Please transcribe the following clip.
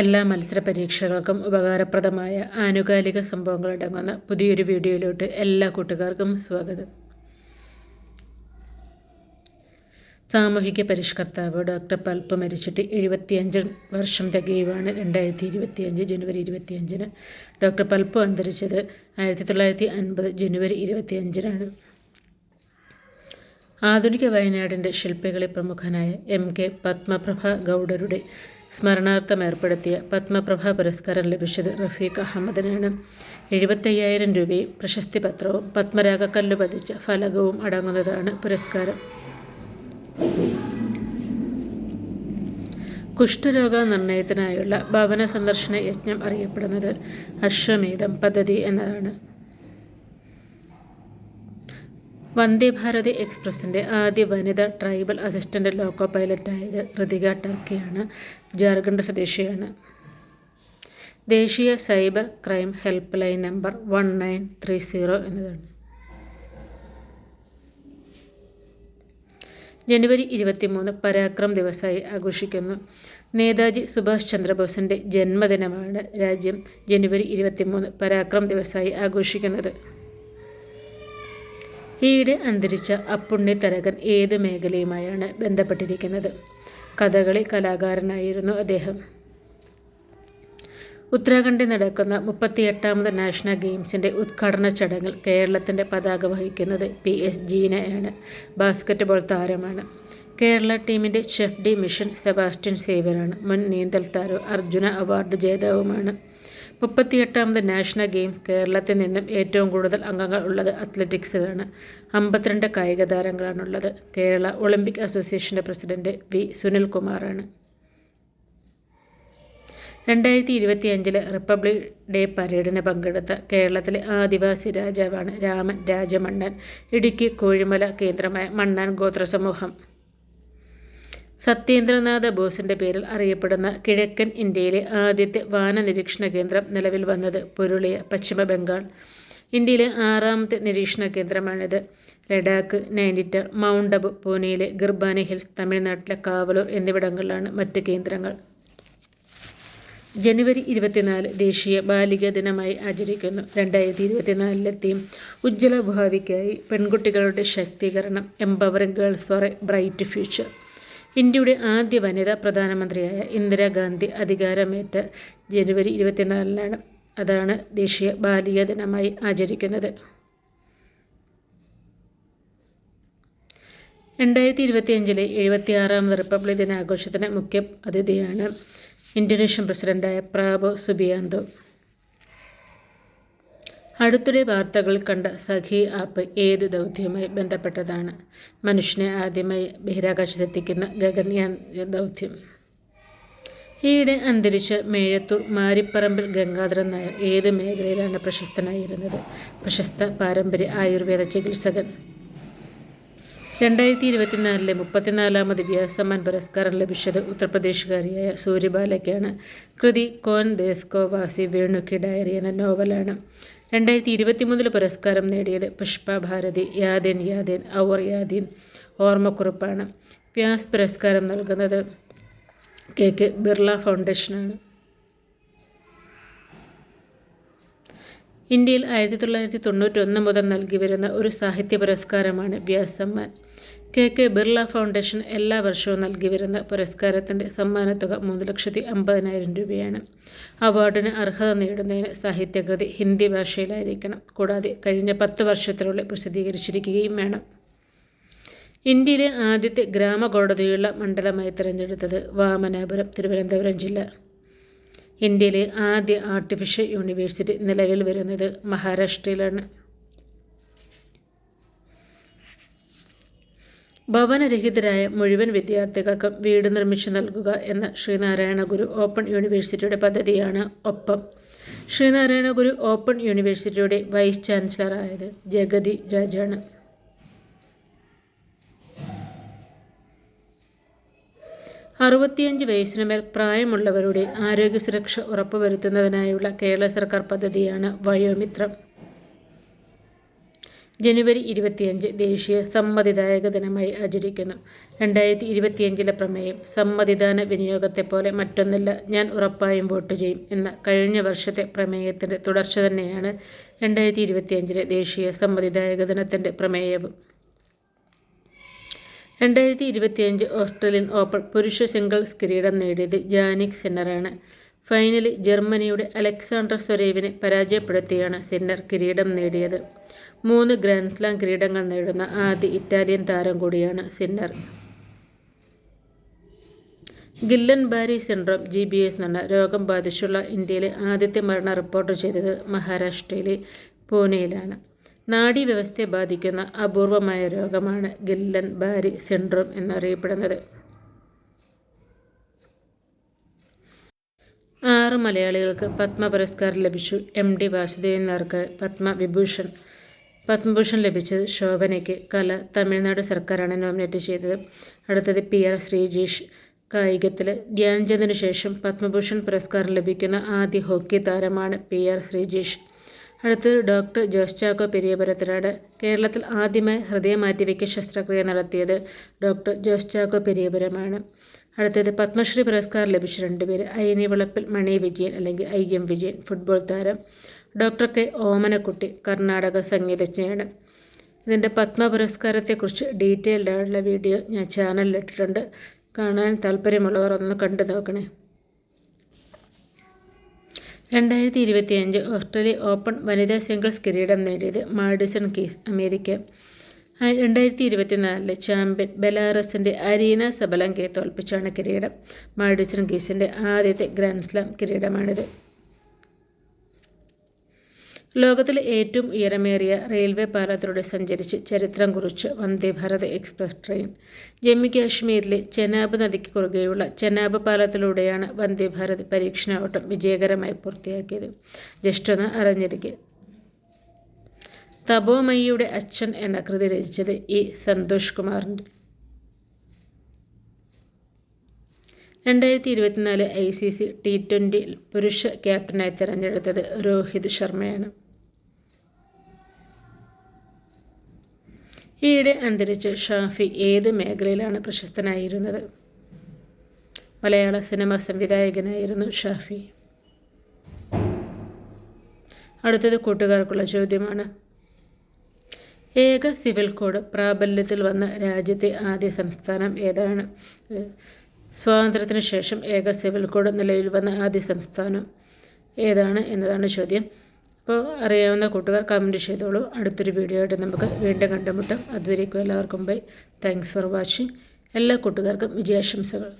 എല്ലാ മത്സര പരീക്ഷകൾക്കും ഉപകാരപ്രദമായ ആനുകാലിക സംഭവങ്ങൾ അടങ്ങുന്ന പുതിയൊരു വീഡിയോയിലോട്ട് എല്ലാ കൂട്ടുകാർക്കും സ്വാഗതം. സാമൂഹിക പരിഷ്കർത്താവ് ഡോക്ടർ പൽപ്പ് മരിച്ചിട്ട് എഴുപത്തിയഞ്ച് വർഷം തികയുവാണ്. രണ്ടായിരത്തി ഇരുപത്തിയഞ്ച് ജനുവരി ഇരുപത്തിയഞ്ചിന് ഡോക്ടർ പൽപ്പ് അന്തരിച്ചത് ആയിരത്തി തൊള്ളായിരത്തി അൻപത് ജനുവരി ഇരുപത്തിയഞ്ചിനാണ്. ആധുനിക വയനാടിന്റെ ശില്പികളിൽ പ്രമുഖനായ എം കെ പത്മപ്രഭ ഗൗഡരുടെ സ്മരണാർത്ഥം ഏർപ്പെടുത്തിയ പത്മപ്രഭ പുരസ്കാരം ലഭിച്ചത് റഫീഖ് അഹമ്മദിനാണ്. എഴുപത്തയ്യായിരം രൂപയും പ്രശസ്തി പത്രവും പത്മരാഗക്കല്ല് പതിച്ച ഫലകവും അടങ്ങുന്നതാണ് പുരസ്കാരം. കുഷ്ഠരോഗ നിർണയത്തിനായുള്ള ഭവന സന്ദർശന യജ്ഞം അറിയപ്പെടുന്നത് അശ്വമേധം പദ്ധതി എന്നതാണ്. വന്ദേ ഭാരത് എക്സ്പ്രസിന്റെ ആദ്യ വനിതാ ട്രൈബൽ അസിസ്റ്റന്റ് ലോക്കോ പൈലറ്റായത് ഋതിക ടർക്കിയാണ്. ജാർഖണ്ഡ് സ്വദേശിയാണ്. ദേശീയ cyber crime helpline number one nine three zero എന്നതാണ്. ജനുവരി ഇരുപത്തിമൂന്ന് പരാക്രം ദിവസമായി ആഘോഷിക്കുന്നു. നേതാജി സുഭാഷ് ചന്ദ്രബോസിന്റെ ജന്മദിനമാണ് രാജ്യം ജനുവരി ഇരുപത്തിമൂന്ന് പരാക്രം ദിവസമായി ആഘോഷിക്കുന്നത്. ഈയിടെ അന്തരിച്ച അപ്പുണ്ണി തരകൻ ഏതു മേഖലയുമായാണ് ബന്ധപ്പെട്ടിരിക്കുന്നത്? കഥകളി കലാകാരനായിരുന്നു അദ്ദേഹം. ഉത്തരാഖണ്ഡിൽ നടക്കുന്ന മുപ്പത്തിയെട്ടാമത് നാഷണൽ ഗെയിംസിന്റെ ഉദ്ഘാടന ചടങ്ങിൽ കേരളത്തിന്റെ പതാക വഹിക്കുന്നത് പി എസ് ജീനയാണ്. ബാസ്ക്കറ്റ്ബോൾ താരമാണ്. കേരള ടീമിന്റെ ഷെഫ് ഡി മിഷൻ സെബാസ്റ്റ്യൻ സേവ്യറാണ് മുൻ നീന്തൽ താരവും അർജുന അവാർഡ് ജേതാവുമാണ്. മുപ്പത്തിയെട്ടാമത് നാഷണൽ ഗെയിം കേരളത്തിൽ നിന്നും ഏറ്റവും കൂടുതൽ അംഗങ്ങൾ ഉള്ളത് അത്ലറ്റിക്സിലാണ് അമ്പത്തിരണ്ട് കായിക താരങ്ങളാണുള്ളത്. കേരള ഒളിമ്പിക് അസോസിയേഷന്റെ പ്രസിഡന്റ് വി. സുനിൽകുമാറാണ്. രണ്ടായിരത്തി ഇരുപത്തി അഞ്ചിലെ റിപ്പബ്ലിക് ഡേ പരേഡിന് പങ്കെടുത്ത കേരളത്തിലെ ആദിവാസി രാജാവാണ് രാമൻ രാജമണ്ണൻ. ഇടുക്കി കോഴിമല കേന്ദ്രമായ മണ്ണാൻ ഗോത്രസമൂഹം സത്യേന്ദ്രനാഥ ബോസിന്റെ പേരിൽ അറിയപ്പെടുന്ന കിഴക്കൻ ഇന്ത്യയിലെ ആദ്യത്തെ വാന നിരീക്ഷണ കേന്ദ്രം നിലവിൽ വന്നത് പുരുളിയ പശ്ചിമ ബംഗാൾ. ഇന്ത്യയിലെ ആറാമത്തെ നിരീക്ഷണ കേന്ദ്രമാണിത്. ലഡാക്ക് നൈനിറ്റാൾ മൗണ്ട് അബു പൂനെയിലെ ഗിർബാനി ഹിൽസ് തമിഴ്നാട്ടിലെ കാവലൂർ എന്നിവിടങ്ങളിലാണ് മറ്റ് കേന്ദ്രങ്ങൾ. ജനുവരി ഇരുപത്തിനാല് ദേശീയ ബാലിക ദിനമായി ആചരിക്കുന്നു. രണ്ടായിരത്തി ഇരുപത്തിനാലിലെ തീം ഉജ്ജ്വല ഭാവിക്കായി പെൺകുട്ടികളുടെ ശാക്തീകരണം empowering girls for a bright future. ഇന്ത്യയുടെ ആദ്യ വനിതാ പ്രധാനമന്ത്രിയായ ഇന്ദിരാഗാന്ധി അധികാരമേറ്റ ജനുവരി ഇരുപത്തിനാലിനാണ് അതാണ് ദേശീയ ബാലിക ദിനമായി ആചരിക്കുന്നത്. രണ്ടായിരത്തി ഇരുപത്തിയഞ്ചിലെ എഴുപത്തിയാറാമത് റിപ്പബ്ലിക് ദിനാഘോഷത്തിന് മുഖ്യ അതിഥിയാണ് ഇന്തോനേഷ്യൻ പ്രസിഡന്റായ പ്രാബോ സുബിയാന്തോ. അടുത്തിടെ വാർത്തകൾ കണ്ട സഖി ആപ്പ് ഏത് ദൗത്യവുമായി ബന്ധപ്പെട്ടതാണ്? മനുഷ്യനെ ആദ്യമായി ബഹിരാകാശത്തെത്തിക്കുന്ന ഗഗൻയാൻ ദൗത്യം. ഈയിടെ അന്തരിച്ച മേഴത്തൂർ മാരിപ്പറമ്പിൽ ഗംഗാധരൻ നായർ ഏത് മേഖലയിലാണ് പ്രശസ്തനായിരുന്നത്? പ്രശസ്ത പാരമ്പര്യ ആയുർവേദ ചികിത്സകൻ. രണ്ടായിരത്തി ഇരുപത്തിനാലിലെ മുപ്പത്തിനാലാമത് വ്യാസമാൻ പുരസ്കാരം ലഭിച്ചത് ഉത്തർപ്രദേശുകാരിയായ സൂര്യബാലയ്ക്കാണ്. കൃതി കോൻ ദേസ്കോ വാസി വേണുക്കി ഡയറി എന്ന നോവലാണ്. രണ്ടായിരത്തി ഇരുപത്തി മൂന്നിൽ പുരസ്കാരം നേടിയത് പുഷ്പ ഭാരതി യാദേൻ യാദേൻ ഔർ യാദീൻ ഓർമ്മക്കുറിപ്പാണ്. വ്യാസ് പുരസ്കാരം നൽകുന്നത് കെ കെ ബിർള ഫൗണ്ടേഷനാണ്. ഇന്ത്യയിൽ ആയിരത്തി തൊള്ളായിരത്തി തൊണ്ണൂറ്റൊന്ന് മുതൽ നൽകി വരുന്ന ഒരു സാഹിത്യ പുരസ്കാരമാണ് Vyas Samman K K Birla foundation എല്ലാ വർഷവും നൽകി വരുന്ന പുരസ്കാരത്തിന്റെ സമ്മാനത്തുക മൂന്ന് ലക്ഷത്തി അമ്പതിനായിരം രൂപയാണ്. അവാർഡിന് അർഹത നേടുന്നതിന് സാഹിത്യകൃതി ഹിന്ദി ഭാഷയിലായിരിക്കണം. കൂടാതെ കഴിഞ്ഞ പത്ത് വർഷത്തിനുള്ളിൽ പ്രസിദ്ധീകരിച്ചിരിക്കുകയും വേണം. ഇന്ത്യയിലെ ആദ്യത്തെ ഗ്രാമകോടതിയുള്ള മണ്ഡലമായി തിരഞ്ഞെടുത്തത് വാമനാപുരം തിരുവനന്തപുരം ജില്ല. ഇന്ത്യയിലെ ആദ്യ ആർട്ടിഫിഷ്യൽ യൂണിവേഴ്സിറ്റി നിലവിൽ വരുന്നത് മഹാരാഷ്ട്രയിലാണ്. ഭവനരഹിതരായ മുഴുവൻ വിദ്യാർത്ഥികൾക്കും വീട് നിർമ്മിച്ചു നൽകുക എന്ന ശ്രീനാരായണ ഗുരു ഓപ്പൺ യൂണിവേഴ്സിറ്റിയുടെ പദ്ധതിയാണ് ഒപ്പം. ശ്രീനാരായണ ഗുരു ഓപ്പൺ യൂണിവേഴ്സിറ്റിയുടെ വൈസ് ചാൻസലറായത് ജഗതി രാജാണ്. അറുപത്തിയഞ്ച് വയസ്സിനുമേൽ പ്രായമുള്ളവരുടെ ആരോഗ്യ സുരക്ഷ ഉറപ്പുവരുത്തുന്നതിനായുള്ള കേരള സർക്കാർ പദ്ധതിയാണ് വയോമിത്രം. ജനുവരി ഇരുപത്തിയഞ്ച് ദേശീയ സമ്മതിദായക ദിനമായി ആചരിക്കുന്നു. രണ്ടായിരത്തി ഇരുപത്തിയഞ്ചിലെ പ്രമേയം സമ്മതിദാന വിനിയോഗത്തെപ്പോലെ മറ്റൊന്നില്ല ഞാൻ ഉറപ്പായും വോട്ട് ചെയ്യും എന്ന കഴിഞ്ഞ വർഷത്തെ പ്രമേയത്തിന്റെ തുടർച്ച തന്നെയാണ് രണ്ടായിരത്തി ഇരുപത്തിയഞ്ചിലെ ദേശീയ സമ്മതിദായക ദിനത്തിന്റെ പ്രമേയവും. രണ്ടായിരത്തി ഇരുപത്തിയഞ്ച് ഓസ്ട്രേലിയൻ ഓപ്പൺ പുരുഷ സിംഗിൾസ് കിരീടം നേടിയത് ജാനിക് സിന്നറാണ്. ഫൈനലിൽ ജർമ്മനിയുടെ അലക്സാണ്ടർ സ്വരേവിനെ പരാജയപ്പെടുത്തിയാണ് സിന്നർ കിരീടം നേടിയത്. മൂന്ന് ഗ്രാൻഡ്സ്ലാം കിരീടങ്ങൾ നേടുന്ന ആദ്യ ഇറ്റാലിയൻ താരം കൂടിയാണ് Sinner Guillain Barre syndrome G B S എന്ന രോഗം ബാധിച്ചുള്ള ഇന്ത്യയിലെ ആദ്യത്തെ മരണം റിപ്പോർട്ട് ചെയ്തത് മഹാരാഷ്ട്രയിലെ പൂനെയിലാണ്. നാഡീവ്യവസ്ഥയെ ബാധിക്കുന്ന അപൂർവമായ രോഗമാണ് ഗില്ലൻ ബാരി സിൻഡ്രോം എന്നറിയപ്പെടുന്നത്. ആറ് മലയാളികൾക്ക് പത്മ പുരസ്കാരം ലഭിച്ചു. എം ഡി വാസുദേവൻ നായർക്ക് പത്മവിഭൂഷൺ പത്മഭൂഷൺ ലഭിച്ചത് ശോഭനയ്ക്ക്. കല തമിഴ്നാട് സർക്കാരാണ് നോമിനേറ്റ് ചെയ്തത്. അടുത്തത് പി ആർ ശ്രീജീഷ്. കായികത്തിൽ ധ്യാൻചന്ദിന് ശേഷം പത്മഭൂഷൺ പുരസ്കാരം ലഭിക്കുന്ന ആദ്യ ഹോക്കി താരമാണ് പി ആർ ശ്രീജീഷ്. അടുത്തത് ഡോക്ടർ ജോസ് ചാക്കോ പെരിയപുരത്തിനാണ് കേരളത്തിൽ ആദ്യമായി ഹൃദയ മാറ്റിവയ്ക്കൽ ശസ്ത്രക്രിയ നടത്തിയത് ഡോക്ടർ ജോസ് ചാക്കോ പെരിയപുരമാണ്. അടുത്തത് പത്മശ്രീ പുരസ്കാരം ലഭിച്ച രണ്ടുപേര് ഐനി വിളപ്പിൽ മണി വിജയൻ അല്ലെങ്കിൽ ഐ എം വിജയൻ ഫുട്ബോൾ താരം ഡോക്ടർ കെ ഓമനക്കുട്ടി കർണാടക സംഗീതജ്ഞയാണ് ഇതിന്റെ പത്മ പുരസ്കാരത്തെക്കുറിച്ച് ഡീറ്റെയിൽഡ് ആയിട്ടുള്ള വീഡിയോ ഞാൻ ചാനലിൽ ഇട്ടിട്ടുണ്ട്. കാണാൻ താല്പര്യമുള്ളവർ ഒന്ന് കണ്ടു നോക്കണേ. രണ്ടായിരത്തി ഇരുപത്തിയഞ്ച് ഓസ്ട്രേലിയ ഓപ്പൺ വനിതാ സിംഗിൾസ് കിരീടം നേടിയത് മാഡിസൺ കീസ് അമേരിക്ക രണ്ടായിരത്തി ഇരുപത്തിനാലിൽ ചാമ്പ്യൻ ബെലാറസിന്റെ അരീന സബലങ്കയെ തോൽപ്പിച്ചാണ് കിരീടം. മാഡിസൺ ഗീസിന്റെ ആദ്യത്തെ ഗ്രാൻഡ് സ്ലാം കിരീടമാണിത്. ലോകത്തിലെ ഏറ്റവും ഉയരമേറിയ റെയിൽവേ പാലത്തിലൂടെ സഞ്ചരിച്ച് ചരിത്രം കുറിച്ച് വന്ദേ ഭാരത് എക്സ്പ്രസ് ട്രെയിൻ. ജമ്മു കാശ്മീരിലെ ചെനാബ് നദിക്ക് കുറുകെയുള്ള ചെനാബ് പാലത്തിലൂടെയാണ് വന്ദേ ഭാരത് പരീക്ഷണ ഓട്ടം വിജയകരമായി പൂർത്തിയാക്കിയത്. ജസ്റ്റ് ഒന്ന് അറിഞ്ഞിരിക്കുക തപോമയിയുടെ അച്ഛൻ എന്ന കൃതി രചിച്ചത് ഇ സന്തോഷ് കുമാറിന്റെ. രണ്ടായിരത്തി ഇരുപത്തിനാല് I C C T twenty പുരുഷ ക്യാപ്റ്റനായി തിരഞ്ഞെടുത്തത് രോഹിത് ശർമ്മയാണ്. ഈയിടെ അന്തരിച്ച ഷാഫി ഏത് മേഖലയിലാണ് പ്രശസ്തനായിരുന്നത്? മലയാള സിനിമ സംവിധായകനായിരുന്നു ഷാഫി. അടുത്തത് കൂട്ടുകാർക്കുള്ള ചോദ്യമാണ് ഏക സിവിൽ കോഡ് പ്രാബല്യത്തിൽ വന്ന രാജ്യത്തെ ആദ്യ സംസ്ഥാനം ഏതാണ്? സ്വാതന്ത്ര്യത്തിന് ശേഷം ഏക സിവിൽ കോഡ് നിലവിൽ വന്ന ആദ്യ സംസ്ഥാനം ഏതാണ് എന്നതാണ് ചോദ്യം. അപ്പോൾ അറിയാവുന്ന കൂട്ടുകാർ കമന്റ് ചെയ്തോളൂ. അടുത്തൊരു വീഡിയോ ആയിട്ട് നമുക്ക് വീണ്ടും കണ്ടുമുട്ടാം. അതുവരേക്കും എല്ലാവർക്കും ബൈ താങ്ക്സ് ഫോർ വാച്ചിങ് എല്ലാ കൂട്ടുകാർക്കും വിജയാശംസകൾ.